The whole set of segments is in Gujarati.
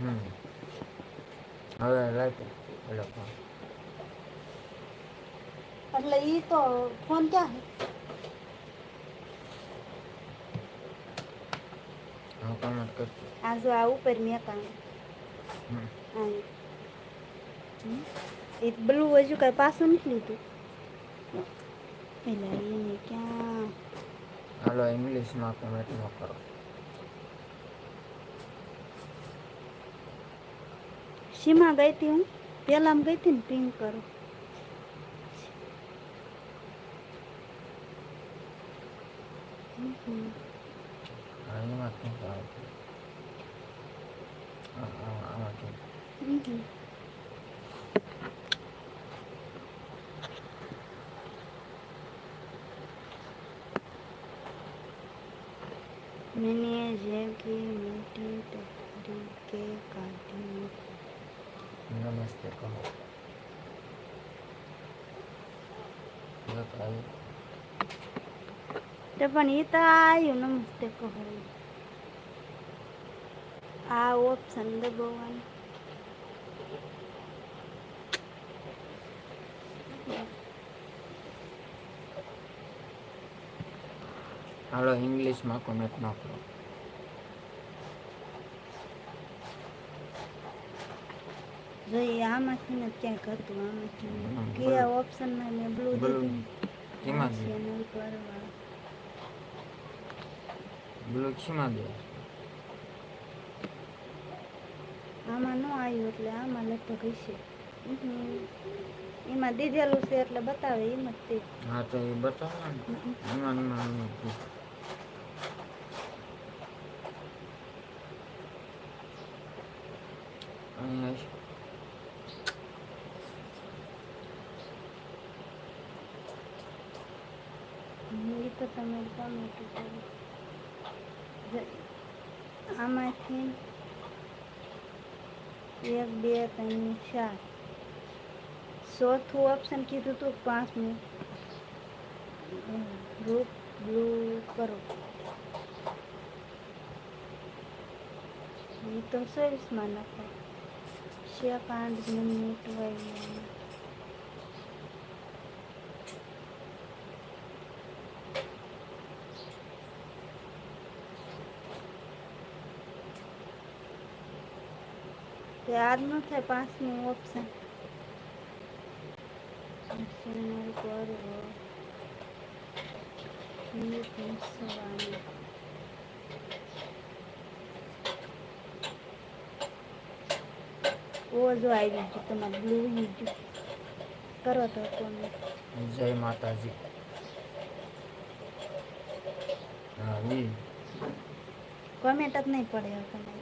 હવે એટલે ઈ તો ફોન ક્યાં હે? હું કામ જ કરતો આ જો આ ઉપર મેં કામ હમ. એ બ્લુ હજુ કઈ પાછું નથી લીધું. એટલે એને ક્યાં? હાલો ઇંગ્લિશમાં કમેન્ટ ન કરો. સીમા ગઈ હતી હું પેલામાં ગઈ હતી ને પિંક કરો હમ. હા એમાં કેમ આવતું હા હા આમાં કેમ હમ. मैंने जगह मीठी टकरी के काटी નમસ્તે કહો તો પણ એ તો આવ્યું નમસ્તે કહો આ ઓપ્શન દબાવવાનું હાલો ઇંગ્લિશમાં કોમેન્ટ ન કરો જો એ આમાંથી ને ક્યાંક હતું આમાંથી. કયા ઓપ્શનમાં મેં બ્લુ. દીધું ચેનલ પર. બ્લુ શીમાં દે આમાં ન આવ્યું એટલે આમાં લગભગ હશે. એમાં દીધેલું છે એટલે બતાવે એમ જ તે હા તો એ બતાવે એમાં એમાં એમાં અહીંયા છે. એ તો તમે કોમેન્ટ કરો જ- આમાંથી એક બે ત્રણ ચાર ચોથું ઓપ્શન કીધું હતું પાંચમું ગ્રુપ બ્લુ કરો એ તો સર્વિસમાં નાખો સેકન્ડ મિનિટ વાય તે આજ ન થાય પાંચમું ઓપ્શન ચેનલ પર ઈ પૂછવાનું. ઓ જો આવી ગયું તમારે બ્લુ ઈ ગયું કરો તો કોને જય માતાજી હા ઈ કોમેન્ટ જ નહીં પડે હવે તમારી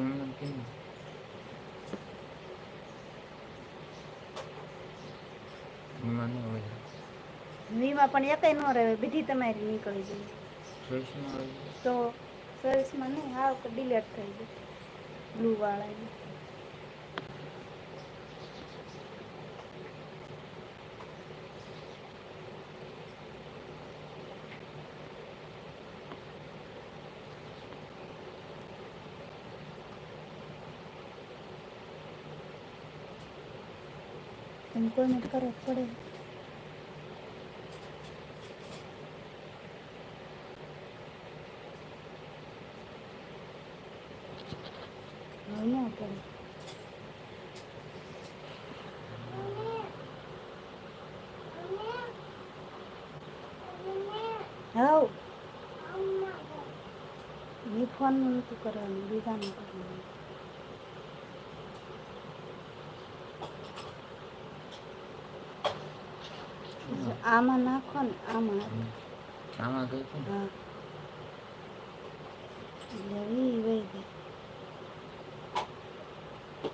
એમ કેમ એમાં નહીં હોય વીમાં પણ એકય ન રહે બીજી તમારી નીકળી જાય ચોઈસમાં તો સર્વિસમાં નહીં કે ડિલેટ થઈ જાય બ્લુ વાળાની. તમે કોમેન્ટ કરો તો પડે હવે ન પડે હાઉ એ ફોનનું નથી કરવાનું બીજાનું કરવાનું આમાં નાખો ને આમાં. આમાં છે હા. એટલે વહી ગઈ.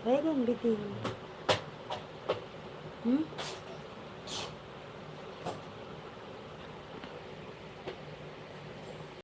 વહી ગઈ ને બીજી. હમ?